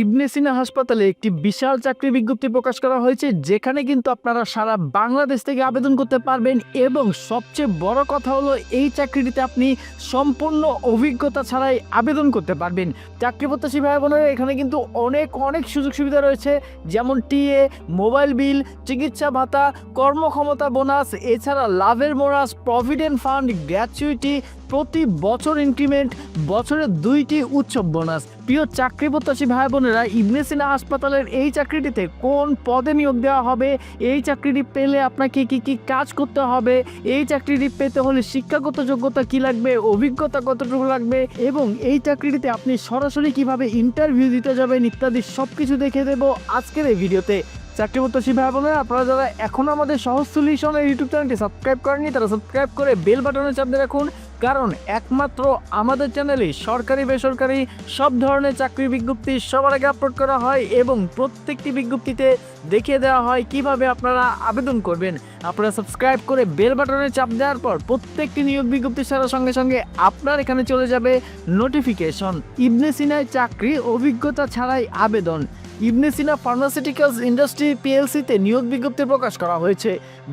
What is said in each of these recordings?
ইবনে সিনা হাসপাতালে একটি বিশাল চাকরি বিজ্ঞপ্তি প্রকাশ করা হয়েছে, যেখানে কিন্তু আপনারা সারা বাংলাদেশ থেকে আবেদন করতে পারবেন এবং সবচেয়ে বড় কথা হলো এই চাকরিটিতে আপনি সম্পূর্ণ অভিজ্ঞতা ছাড়াই আবেদন করতে পারবেন। চাকরি প্রত্যাশী ভাই বোনেরা, এখানে কিন্তু অনেক অনেক সুযোগ সুবিধা রয়েছে, যেমন টিএ, মোবাইল বিল, চিকিৎসা ভাতা, কর্মক্ষমতা বোনাস, এছাড়া লাভের বোনাস প্রভিডেন্ট ফান্ড, গ্র্যাচুইটি প্রতি বছর ইনক্রিমেন্ট বছরে দুইটি উৎসব বোনাস প্রিয় চাকরি প্রত্যাশী ভাই বোনেরা, ইবনে সিনা হাসপাতালের এই চাকরিটিতে কোন পদে নিয়োগ দেওয়া হবে? এই চাকরিটি পেলে আপনাকে কি কি কাজ করতে হবে? এই চাকরিটি পেতে হলে শিক্ষাগত যোগ্যতা কি লাগবে? অভিজ্ঞতা কতটুকু লাগবে? এবং এই চাকরিটিতে আপনি সরাসরি কীভাবে ইন্টারভিউ দিতে যাবেন ইত্যাদি সব কিছু দেখে দেবো আজকের এই ভিডিওতে। চাকরি প্রত্যাশী ভাই বোনেরা, আপনারা যারা এখনও আমাদের সহজ সলিউশনের ইউটিউব চ্যানেলটি সাবস্ক্রাইব করেননি, তারা সাবস্ক্রাইব করে বেল বাটনে চাপ দিয়ে রাখুন। কারণ একমাত্র আমাদের চ্যানেলে সরকারি, বেসরকারি সব ধরনের চাকরি বিজ্ঞপ্তি সবার আগে আপলোড করা হয় এবং প্রত্যেকটি বিজ্ঞপ্তিতে দেখিয়ে দেওয়া হয় কীভাবে আপনারা আবেদন করবেন। আপনারা সাবস্ক্রাইব করে বেল বাটনে চাপ দেওয়ার পর প্রত্যেকটি নিয়োগ বিজ্ঞপ্তি ছাড়ার সঙ্গে সঙ্গে আপনার এখানে চলে যাবে নোটিফিকেশন ইবনে সিনায় চাকরি, অভিজ্ঞতা ছাড়াই আবেদন। ইবনে সিনা ফার্মাসিউটিক্যালস ইন্ডাস্ট্রি পিএলসিতে নিয়োগ বিজ্ঞপ্তি প্রকাশ করা হয়েছে।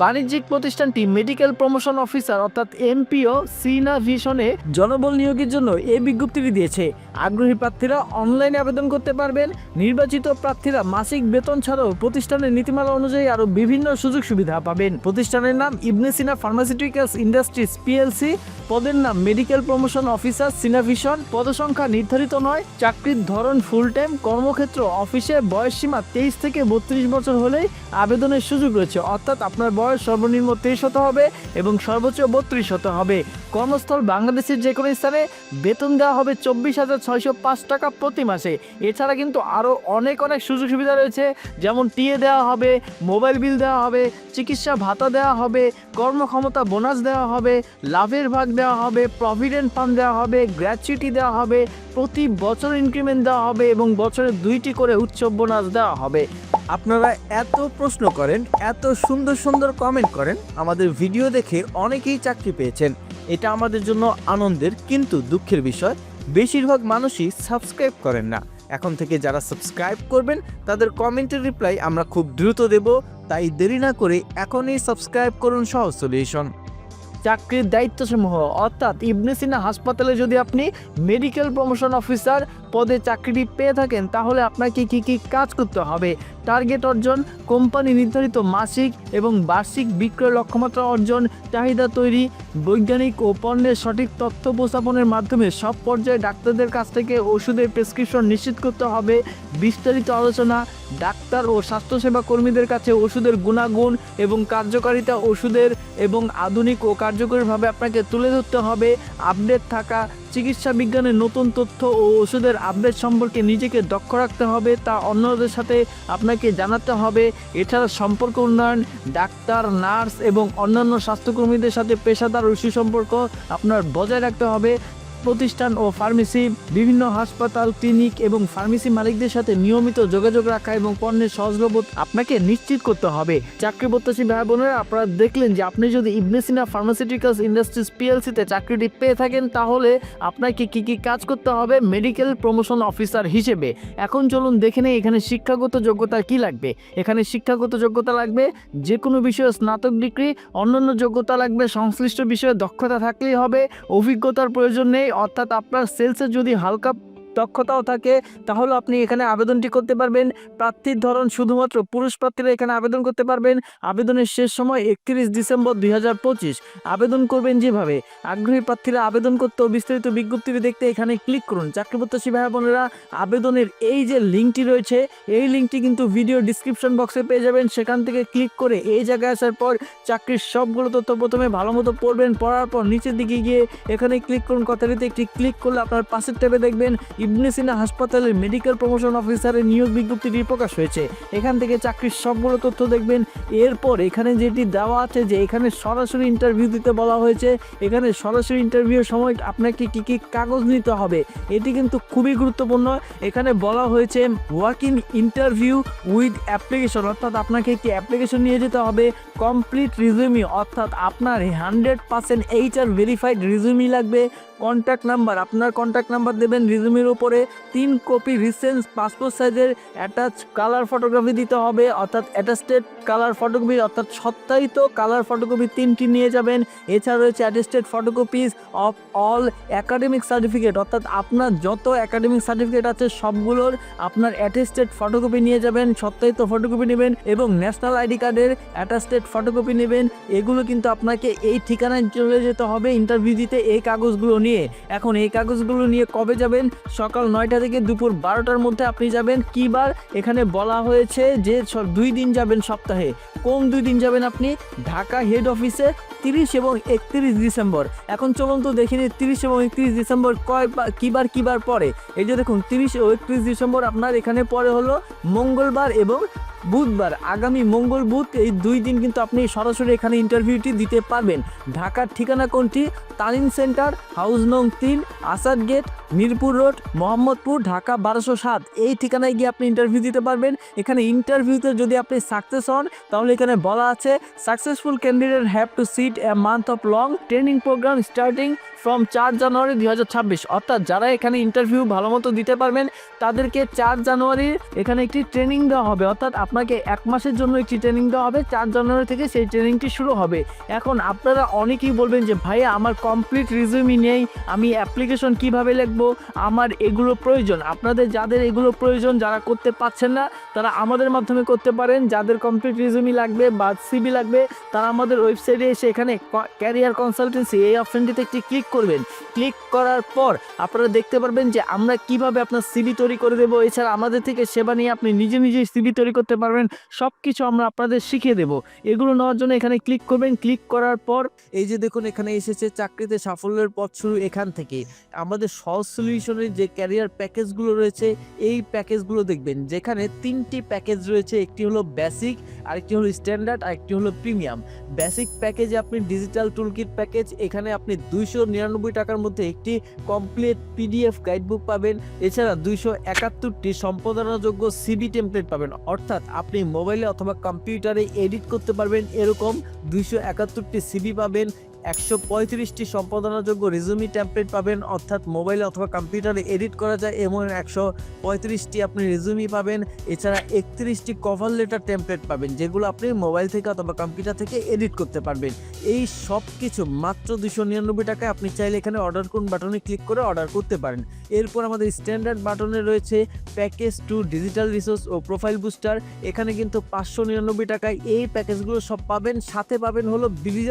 বাণিজ্যিক প্রতিষ্ঠানটি মেডিকেল প্রমোশন অফিসার অর্থাৎ এমপিও সিনা ভিশনে জনবল নিয়োগের জন্য এই বিজ্ঞপ্তিটি দিয়েছে। আগ্রহী প্রার্থীরা অনলাইনে আবেদন করতে পারবেন। নির্বাচিত প্রার্থীরা মাসিক বেতন ছাড়াও প্রতিষ্ঠানের নীতিমালা অনুযায়ী আরও বিভিন্ন সুযোগ সুবিধা পাবেন। প্রতিষ্ঠানের নাম Ibn Sina pharmaceuticals industries PLC. পদের নাম মেডিকেল প্রমোশন অফিসার সিনাভিশন পদসংখ্যা নির্ধারিত নয়, চাকরির ধরন ফুল টাইম কর্মক্ষেত্র অফিসে বয়সসীমা তেইশ থেকে বত্রিশ বছর হলেই আবেদনের সুযোগ রয়েছে। অর্থাৎ আপনার বয়স সর্বনিম্ন তেইশ হতে হবে এবং সর্বোচ্চ বত্রিশ হতে হবে। কর্মস্থল বাংলাদেশের যে কোনো স্থানে বেতন দেওয়া হবে চব্বিশ হাজার ছয়শো পাঁচ টাকা প্রতি মাসে। এছাড়া কিন্তু আরও অনেক অনেক সুযোগ সুবিধা রয়েছে। যেমন টিএ দেওয়া হবে, মোবাইল বিল দেওয়া হবে, চিকিৎসা ভাতা দেওয়া হবে, কর্মক্ষমতা বোনাস দেওয়া হবে, লাভের ভাগ দেওয়া হবে, প্রভিডেন্ট ফান্ড দেওয়া হবে, গ্র্যাচুইটি দেওয়া হবে, প্রতি বছর ইনক্রিমেন্ট দেওয়া হবে এবং বছরে দুইটি করে উৎসব বোনাস দেওয়া হবে। আপনারা এত প্রশ্ন করেন, এত সুন্দর সুন্দর কমেন্ট করেন, আমাদের ভিডিও দেখে অনেকেই চাকরি পেয়েছেন। এটা আমাদের জন্য আনন্দের কিন্তু দুঃখের বিষয়। বেশিরভাগ মানুষই সাবস্ক্রাইব করেন না। এখন থেকে যারা সাবস্ক্রাইব করবেন, তাদের কমেন্টের রিপ্লাই আমরা খুব দ্রুত দেব। তাই দেরি না করে এখনই সাবস্ক্রাইব করুন সহজ সলিউশন চাকরির দায়িত্বসমূহ, অর্থাৎ ইবনে সিনা হাসপাতালে যদি আপনি মেডিকেল প্রমোশন অফিসার পদে চাকরিটি পেয়ে থাকেন, তাহলে আপনাকে কি কি কাজ করতে হবে? টার্গেট অর্জন, কোম্পানি নির্ধারিত মাসিক এবং বার্ষিক বিক্রয় লক্ষ্যমাত্রা অর্জন, চাহিদা তৈরি, বৈজ্ঞানিক ও পণ্যের সঠিক তথ্য উপস্থাপনের মাধ্যমে সব পর্যায়ে ডাক্তারদের কাছ থেকে ওষুধের প্রেসক্রিপশন নিশ্চিত করতে হবে, বিস্তারিত আলোচনা, ডাক্তার ও স্বাস্থ্যসেবা কর্মীদের কাছে ওষুধের গুণাগুণ এবং কার্যকারিতা ওষুধের এবং আধুনিক ও কার্যকরীভাবে আপনাকে তুলে ধরতে হবে, আপডেট থাকা চিকিৎসা বিজ্ঞানের নতুন তথ্য ও ওষুধের আপডেট সম্পর্কে নিজেকে দক্ষ রাখতে হবে তা অন্যদের সাথে আপনাকে জানাতে হবে। এছাড়া সম্পর্ক উন্নয়ন, ডাক্তার, নার্স এবং অন্যান্য স্বাস্থ্যকর্মীদের সাথে পেশাদার ও সুসম্পর্ক আপনার বজায় রাখতে হবে। প্রতিষ্ঠান ও ফার্মেসি, বিভিন্ন হাসপাতাল, ক্লিনিক এবং ফার্মেসি মালিকদের সাথে নিয়মিত যোগাযোগ রাখা এবং পণ্যের সহজলভ্য আপনাকে নিশ্চিত করতে হবে। চাকরি প্রত্যাশী ভাই বোনেরা, আপনারা দেখলেন যে আপনি যদি ইবনেসিনা ফার্মাসিউটিক্যালস ইন্ডাস্ট্রিজ পিএলসিতে চাকরিটি পেয়ে থাকেন, তাহলে আপনাকে কি কি কাজ করতে হবে? মেডিকেল প্রমোশন অফিসার হিসেবে। এখন চলুন দেখে নেই এখানে শিক্ষাগত যোগ্যতা কি লাগবে। এখানে শিক্ষাগত যোগ্যতা লাগবে যে কোনো বিষয়ে স্নাতক ডিগ্রি, অন্যান্য যোগ্যতা লাগবে সংশ্লিষ্ট বিষয়ে দক্ষতা থাকলেই হবে, অভিজ্ঞতার প্রয়োজন নেই অর্থাৎ আপনার সেলসের যদি হালকা দক্ষতাও থাকে, তাহলে আপনি এখানে আবেদনটি করতে পারবেন। প্রার্থীর ধরন শুধুমাত্র পুরুষ প্রার্থীরা এখানে আবেদন করতে পারবেন। আবেদনের শেষ সময় একত্রিশ ডিসেম্বর দুই হাজার পঁচিশ। আবেদন করবেন যেভাবে। আগ্রহী প্রার্থীরা আবেদন করতে বিস্তারিত বিজ্ঞপ্তিটি দেখতে এখানে ক্লিক করুন। চাকরি প্রত্যাশী ভাই বোনেরা, আবেদনের এই যে লিঙ্কটি রয়েছে, এই লিঙ্কটি কিন্তু ভিডিও ডিসক্রিপশন বক্সে পেয়ে যাবেন। সেখান থেকে ক্লিক করে এই জায়গায় আসার পর চাকরির সবগুলো তথ্য প্রথমে ভালো মতো পড়বেন, পড়ার পর নিচের দিকে গিয়ে এখানে ক্লিক করুন। কথাটিতে একটি ক্লিক করলে আপনার পাশের ট্যাবে দেখবেন ইবনে সিনা হাসপাতালের মেডিকেল প্রমোশন অফিসারের নিয়োগ বিজ্ঞপ্তিটি প্রকাশ হয়েছে। এখান থেকে চাকরির সবগুলো তথ্য দেখবেন। এরপর এখানে যেটি দেওয়া আছে যে এখানে সরাসরি ইন্টারভিউ দিতে বলা হয়েছে। এখানে সরাসরি ইন্টারভিউর সময় আপনাকে কি কি কাগজ নিতে হবে, এটি কিন্তু খুবই গুরুত্বপূর্ণ। এখানে বলা হয়েছে work in interview with application অর্থাৎ আপনাকে একটি অ্যাপ্লিকেশন নিয়ে যেতে হবে। কমপ্লিট রিজিউমি অর্থাৎ আপনার hundred percent H R verified resume লাগবে। কন্ট্যাক্ট নাম্বার আপনার কন্ট্যাক্ট নাম্বার দেবেন রিজুমের উপরে, তিন কপি রিসেন্স পাসপোর্ট সাইজের অ্যাটাচ কালার ফটোগ্রাফি দিতে হবে, অর্থাৎ অ্যাটাস্টেড কালার ফটোকপি অর্থাৎ সত্যায়িত কালার ফটোকপি তিনটি নিয়ে যাবেন। এছাড়া রয়েছে attested photocopies of all academic certificate অর্থাৎ আপনার যত অ্যাকাডেমিক সার্টিফিকেট আছে সবগুলোর আপনার অ্যাটেস্টেড ফটোকপি নিয়ে যাবেন, সত্যায়িত ফটোকপি নেবেন এবং ন্যাশনাল আইডি কার্ডের অ্যাটাস্টেড ফটোকপি নেবেন। এগুলো কিন্তু আপনাকে এই ঠিকানায় চলে যেতে হবে ইন্টারভিউ দিতে এই কাগজগুলো নিয়ে। এখন এই কাগজগুলো নিয়ে কবে যাবেন? সকাল নয়টা থেকে দুপুর বারোটার মধ্যে আপনি যাবেন। কী বার? এখানে বলা হয়েছে যে দুই দিন যাবেন সপ্তাহে। কোন দুই দিন যাবেন আপনি? ঢাকা হেড অফিসে তিরিশ এবং একত্রিশ ডিসেম্বর। এখন চলুন তো দেখে নিই তিরিশ এবং একত্রিশ ডিসেম্বর কয় কিবার কিবার পরে এই যে দেখুন, তিরিশ ও একত্রিশ ডিসেম্বর আপনার এখানে পরে হলো মঙ্গলবার এবং বুধবার, আগামী মঙ্গল বুধ, এই দুই দিন কিন্তু আপনি সরাসরি এখানে ইন্টারভিউটি দিতে পারবেন। ঢাকার ঠিকানা কোনটি? তালিম সেন্টার হাউস নং তিন, আসাদ গেট মিরপুর রোড, মোহাম্মদপুর, ঢাকা বারোশো সাত। এই ঠিকানায় গিয়ে আপনি ইন্টারভিউ দিতে পারবেন। এখানে ইন্টারভিউতে যদি আপনি সাকসেস হন, তাহলে এখানে বলা আছে successful candidate have to sit a month of long training program starting from চার জানুয়ারি দু হাজার ছাব্বিশ। অর্থাৎ যারা এখানে ইন্টারভিউ ভালো মতো দিতে পারবেন, তাদেরকে চার জানুয়ারির এখানে একটি ট্রেনিং দেওয়া হবে। অর্থাৎ আপনাকে এক মাসের জন্য একটি ট্রেনিং দেওয়া হবে। চার জানুয়ারি থেকে সেই ট্রেনিংটি শুরু হবে। এখন আপনারা অনেকেই বলবেন যে, ভাইয়া, আমার কমপ্লিট রিজিউমি নেই। আমি অ্যাপ্লিকেশন কীভাবে লিখব? আমার এগুলো প্রয়োজন। আপনাদের যাদের এগুলো প্রয়োজন যারা করতে পারছেন না, তারা আমাদের মাধ্যমে করতে পারেন। যাদের কমপ্লিট রিজিউমি লাগবে বা সিবি লাগবে, তারা আমাদের ওয়েবসাইটে এসে এখানে ক্যারিয়ার কনসালটেন্সি এই অপশনটিতে একটি ক্লিক করবেন। ক্লিক করার পর আপনারা দেখতে পারবেন যে আমরা কীভাবে আপনার সিবি তৈরি করে দেবো। এছাড়া আমাদের থেকে সেবা নিয়ে আপনি নিজে নিজেই সিবি তৈরি করতে পারবেন। সব কিছু আমরা আপনাদের শিখিয়ে দেবো। এগুলো নেওয়ার জন্য এখানে ক্লিক করবেন। ক্লিক করার পর এই যে দেখুন, এখানে এসেছে চাকরিতে সাফল্যের পথ শুরু এখান থেকে। আমাদের সহজ সলিউশনের যে ক্যারিয়ার প্যাকেজগুলো রয়েছে, এই প্যাকেজগুলো দেখবেন, যেখানে তিনটি প্যাকেজ রয়েছে, একটি হলো বেসিক আরেকটি হলো স্ট্যান্ডার্ড আরেকটি হলো প্রিমিয়াম বেসিক প্যাকেজে আপনি ডিজিটাল টুলকিট প্যাকেজ এখানে আপনি দুইশো নিরানব্বই টাকার মধ্যে একটি কমপ্লিট পিডিএফ গাইডবুক পাবেন। এছাড়া দুইশো একাত্তরটি সম্পাদনাযোগ্য সিবি টেমপ্লেট পাবেন। অর্থাৎ আপনি মোবাইলে অথবা কম্পিউটারে এডিট করতে পারবেন, এরকম দুইশো একাত্তরটি সিবি পাবেন। একশো পঁয়ত্রিশটি সম্পাদনাযোগ্য রেজুমি টেমপ্লেট পাবেন, অর্থাৎ মোবাইলে অথবা কম্পিউটারে এডিট করা যায় এমন একশো পঁয়ত্রিশটি আপনি রেজুমি পাবেন। এছাড়া একত্রিশটি কভার লেটার টেমপ্লেট পাবেন, যেগুলো আপনি মোবাইল থেকে অথবা কম্পিউটার থেকে এডিট করতে পারবেন। এই সব কিছু মাত্র দুশো নিরানব্বই টাকায় আপনি চাইলে এখানে অর্ডার করুন বাটনে ক্লিক করে অর্ডার করতে পারেন। এরপর আমাদের স্ট্যান্ডার্ড বাটনে রয়েছে প্যাকেজ টু ডিজিটাল রিসোর্স ও প্রোফাইল বুস্টার এখানে কিন্তু পাঁচশো নিরানব্বই টাকায় এই প্যাকেজগুলো সব পাবেন, সাথে পাবেন হলো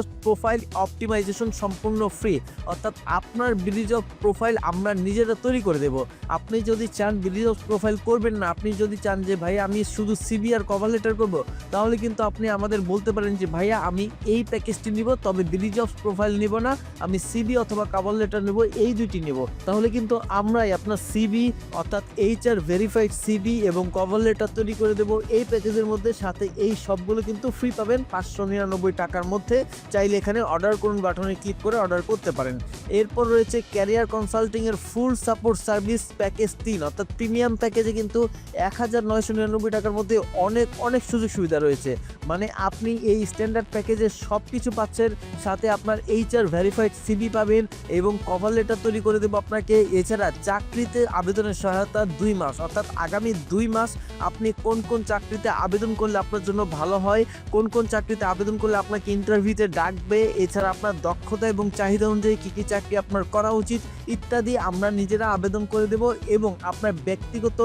অফ প্রোফাইল অপটিমাইজেশন সম্পূর্ণ ফ্রি, অর্থাৎ আপনার ব্রিজ অফ প্রোফাইল আমরা নিজেরা তৈরি করে দেব। আপনি যদি চান ব্রিজ অফ প্রোফাইল করবেন না, আপনি যদি চান যে ভাই আমি শুধু সিবি আর কভার লেটার করব তাহলে কিন্তু আপনি আমাদের বলতে পারেন যে, ভাইয়া, আমি এই প্যাকেজটি নিব, তবে ব্রিজ অফ প্রোফাইল নিব না, আমি সিবি অথবা কভার লেটার নেব, এই দুইটি নেব। তাহলে কিন্তু আমরাই আপনার সিবি অর্থাৎ এইচ আর ভেরিফাইড সিবি এবং কভার লেটার তৈরি করে দেব। এই প্যাকেজের মধ্যে সাথে এই সবগুলো কিন্তু ফ্রি পাবেন পাঁচশো নিরানব্বই টাকার মধ্যে। চাইলে এখানে অর্ডার করুন বাটনে ক্লিক করে অর্ডার করতে পারেন। এরপর রয়েছে ক্যারিয়ার কনসাল্টিং এর ফুল সাপোর্ট সার্ভিস প্যাকেজ তিন, অর্থাৎ প্রিমিয়াম প্যাকেজে কিন্তু এক হাজার নয়শো নিরানব্বই টাকার মধ্যে অনেক অনেক সুযোগ সুবিধা রয়েছে। মানে আপনি এই স্ট্যান্ডার্ড প্যাকেজে সব কিছু পাচ্ছেন, সাথে আপনার এইচআর ভেরিফাইড সিবি পাবেন এবং কভার লেটার তৈরি করে দেবো আপনাকে। এছাড়া চাকরিতে আবেদনের সহায়তা দুই মাস, অর্থাৎ আগামী দুই মাস আপনি কোন কোন চাকরিতে আবেদন করলে আপনার জন্য ভালো হয়, কোন কোন চাকরিতে আবেদন করলে আপনাকে ইন্টারভিউতে ডাকবে, এছাড়া আপনার দক্ষতা এবং চাহিদা অনুযায়ী কী কী চাকরি আপনার করা উচিত ইত্যাদি আমরা নিজেরা আবেদন করে দেব এবং আপনার ব্যক্তিগত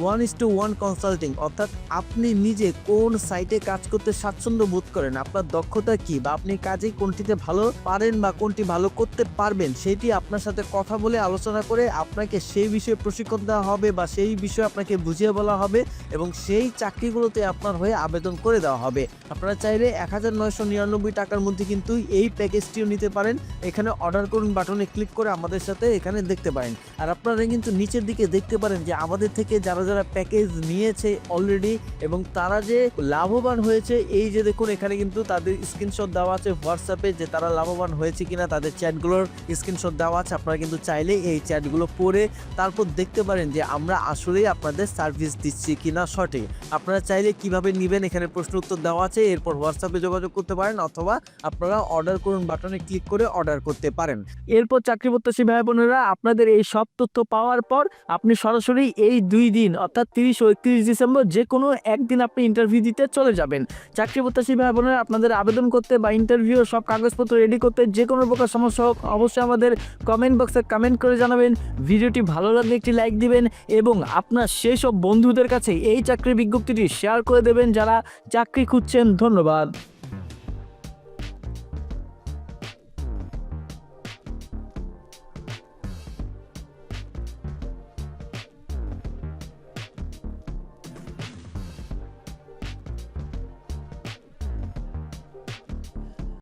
one is to one consulting অর্থাৎ আপনি নিজে কোন সাইটে কাজ করতে স্বাচ্ছন্দ্য বোধ করেন, আপনার দক্ষতা কি বা আপনি কাজে কোনটিতে ভালো পারেন বা কোনটি ভালো করতে পারবেন সেটি আপনার সাথে কথা বলে আলোচনা করে আপনাকে সেই বিষয়ে প্রশিক্ষণ দেওয়া হবে বা সেই বিষয়ে আপনাকে বুঝিয়ে বলা হবে এবং সেই চাকরিগুলোতে আপনার হয়ে আবেদন করে দেওয়া হবে। আপনারা চাইলে এক হাজার নয়শো নিরানব্বই টাকার মধ্যে কিন্তু এই প্যাকেজটিও নিতে পারেন। এখানে অর্ডার করুন বাটনে ক্লিক করে আমাদের সাথে এখানে দেখতে পারেন। আর আপনারা কিন্তু নিচের দিকে দেখতে পারেন যে আমাদের থেকে যারা যারা যারা প্যাকেজ নিয়েছে অলরেডি এবং তারা যে লাভবান হয়েছে, এই যে দেখুন এখানে কিন্তু তাদের স্ক্রিনশট দেওয়া আছে হোয়াটসঅ্যাপে যে তারা লাভবান হয়েছে কিনা, তাদের চ্যাটগুলোর স্ক্রিনশট দেওয়া আছে। আপনারা কিন্তু চাইলে এই চ্যাটগুলো পড়ে তারপর দেখতে পারেন যে আমরা আসলেই আপনাদের সার্ভিস দিচ্ছি কিনা সঠিক। আপনারা চাইলে কীভাবে নেবেন? এখানে প্রশ্ন উত্তর দেওয়া আছে। এরপর হোয়াটসঅ্যাপে যোগাযোগ করতে পারেন অথবা আপনারা অর্ডার করুন বাটনে ক্লিক করে অর্ডার করতে পারেন। এরপর চাকরি প্রত্যাশী ভাই বোনেরা আপনাদের এই সব তথ্য পাওয়ার পর আপনি সরাসরি এই দুই দিন, অর্থাৎ তিরিশ ও একত্রিশ ডিসেম্বর যে কোনো একদিন আপনি ইন্টারভিউ দিতে চলে যাবেন। চাকরি প্রত্যাশী ভাই বোনেরা আপনাদের আবেদন করতে বা ইন্টারভিউ সব কাগজপত্র রেডি করতে যে কোনো প্রকার সমস্যা হোক, অবশ্যই আমাদের কমেন্ট বক্সে কমেন্ট করে জানাবেন। ভিডিওটি ভালো লাগলে একটি লাইক দিবেন এবং আপনার সেই সব বন্ধুদের কাছে এই চাকরির বিজ্ঞপ্তিটি শেয়ার করে দেবেন যারা চাকরি খুঁজছেন। ধন্যবাদ।